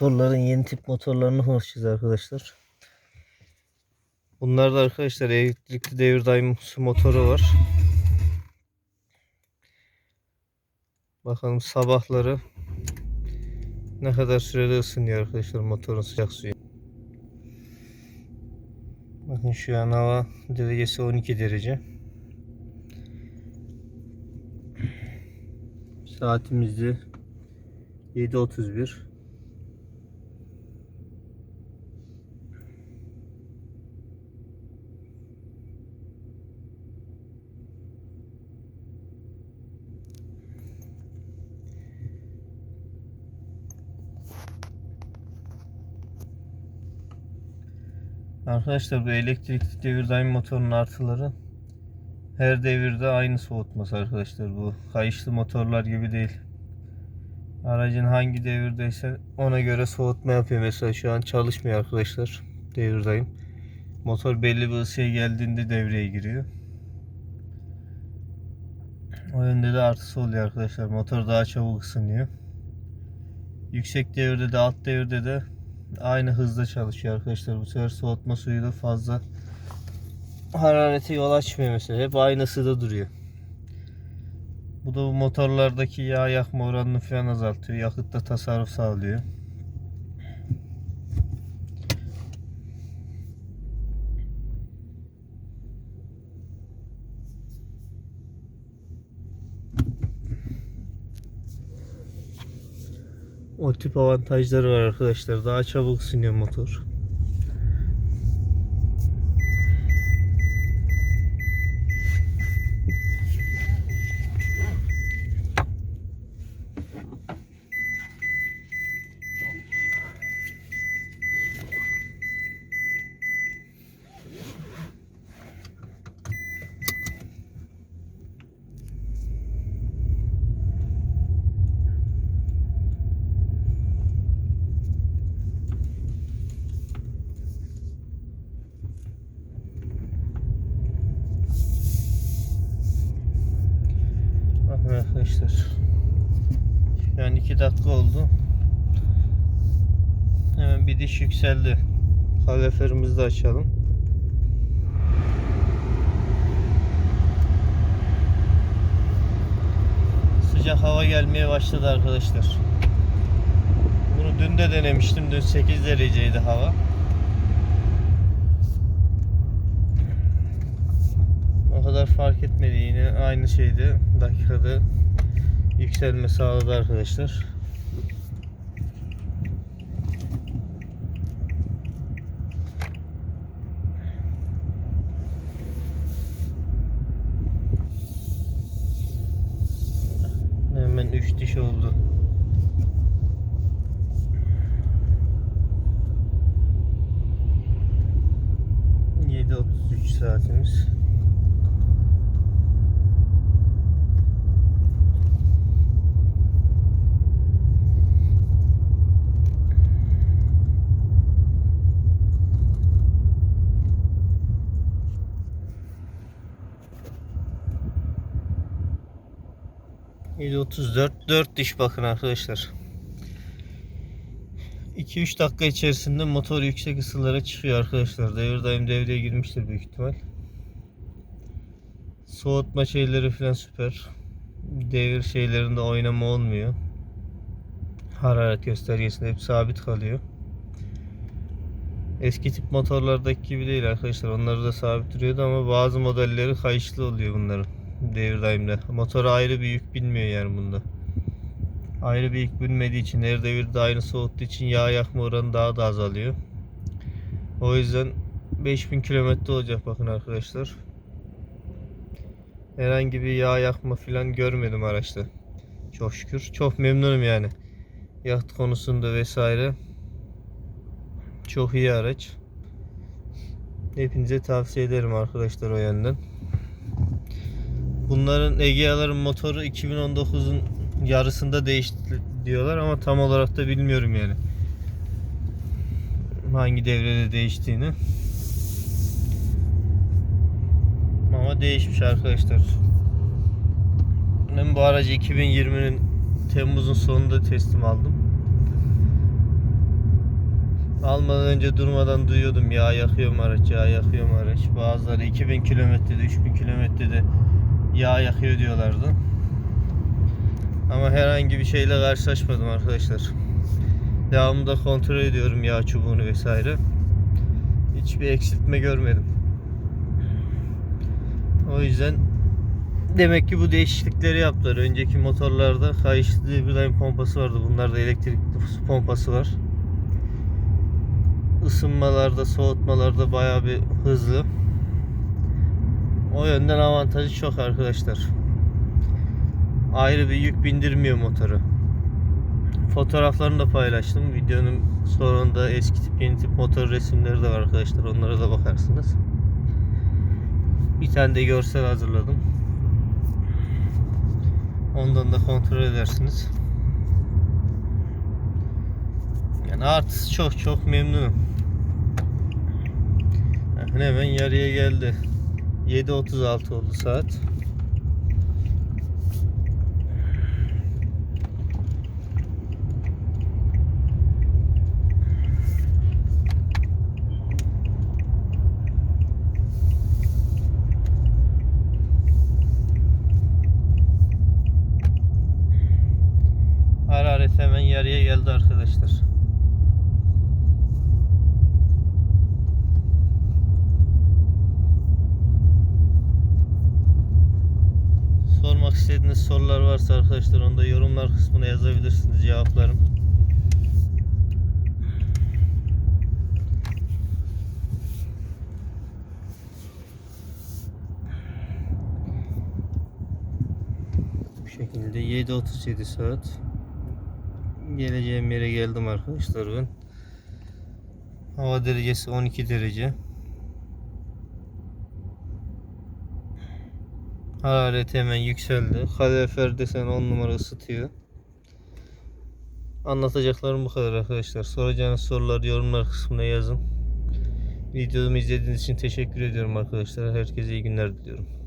motorların yeni tip motorlarını konuşacağız arkadaşlar. Bunlarda arkadaşlar elektrikli devir daim motoru var. Bakalım sabahları ne kadar sürede ısınıyor arkadaşlar motorun sıcak suyu. Bakın şu an hava derecesi 12 derece. Saatimizde 7.31. Arkadaşlar bu elektrikli devir daim motorunun artıları her devirde aynı soğutması arkadaşlar bu kayışlı motorlar gibi değil. Aracın hangi devirdeyse ona göre soğutma yapıyor. Mesela şu an çalışmıyor arkadaşlar. Devirdayım. Motor belli bir ısıya geldiğinde devreye giriyor. O yönde de artısı oluyor arkadaşlar. Motor daha çabuk ısınıyor. Yüksek devirde de alt devirde de aynı hızda çalışıyor arkadaşlar. Bu sefer soğutma suyu da fazla hararete yol açmıyor mesela. Hep aynı ısıda duruyor. Bu da bu motorlardaki yağ yakma oranını falan azaltıyor. Yakıtta tasarruf sağlıyor. O tip avantajları var arkadaşlar. Daha çabuk ısınıyor motor. Bakın arkadaşlar. Yani 2 dakika oldu. Hemen bir diş yükseldi. Kaloriferimizi de açalım. Sıcak hava gelmeye başladı arkadaşlar. Bunu dün de denemiştim. Dün 8 dereceydi hava. O kadar fark etmedi yine aynı şeydi dakikada yükselme sağladı arkadaşlar. Hemen 3 diş oldu. Saatimiz. %34 4 diş bakın arkadaşlar. 2-3 dakika içerisinde motor yüksek ısılara çıkıyor arkadaşlar. Devir daim devreye girmiştir büyük ihtimal. Soğutma şeyleri falan süper. Devir şeylerinde oynama olmuyor. Hararet göstergesinde hep sabit kalıyor. Eski tip motorlardaki gibi değil arkadaşlar. Onları da sabit duruyordu ama bazı modelleri kayışlı oluyor bunların devir daimde. Motora ayrı bir yük binmiyor yani bunda. Ayrı bir yük binmediği için her devirde aynı soğuttuğu için yağ yakma oranı daha da azalıyor. O yüzden 5000 kilometre olacak bakın arkadaşlar. Herhangi bir yağ yakma falan görmedim araçta. Çok şükür. Çok memnunum yani. Yakıt konusunda vesaire. Çok iyi araç. Hepinize tavsiye ederim arkadaşlar o yönden. Bunların Egea'ların motoru 2019'un yarısında değişti diyorlar ama tam olarak da bilmiyorum yani. Hangi devrede değiştiğini. Ama değişmiş arkadaşlar. Ben bu aracı 2020'nin Temmuz'un sonunda teslim aldım. Almadan önce durmadan duyuyordum yağ yakıyorum araç, yağ yakıyorum araç. Bazıları 2000 kilometrede, 3000 kilometrede yağ yakıyor diyorlardı. Ama herhangi bir şeyle karşılaşmadım arkadaşlar. Devamında kontrol ediyorum yağ çubuğunu vesaire. Hiçbir eksiltme görmedim. O yüzden demek ki bu değişiklikleri yaptılar. Önceki motorlarda kayışlı bir pompası vardı. Bunlarda elektrikli pompası var. Isınmalarda, soğutmalarda bayağı bir hızlı. O yönden avantajı çok arkadaşlar. Ayrı bir yük bindirmiyor motoru. Fotoğraflarını da paylaştım. Videonun sonunda eski tip yeni tip motor resimleri de var arkadaşlar. Onlara da bakarsınız. Bir tane de görsel hazırladım. Ondan da kontrol edersiniz. Yani artısı çok çok memnunum. Yani hemen yarıya geldi. 7.36 oldu saat. Hararet hemen yarıya geldi arkadaşlar. Sormak istediğiniz sorular varsa arkadaşlar onu da yorumlar kısmına yazabilirsiniz cevaplarım. Bu şekilde 7.37 saat geleceğim yere geldim arkadaşlar ben. Hava derecesi 12 derece. Hararet hemen yükseldi. Kalorifer desen 10 numara ısıtıyor. Anlatacaklarım bu kadar arkadaşlar. Soracağınız sorular yorumlar kısmına yazın. Videomu izlediğiniz için teşekkür ediyorum arkadaşlar. Herkese iyi günler diliyorum.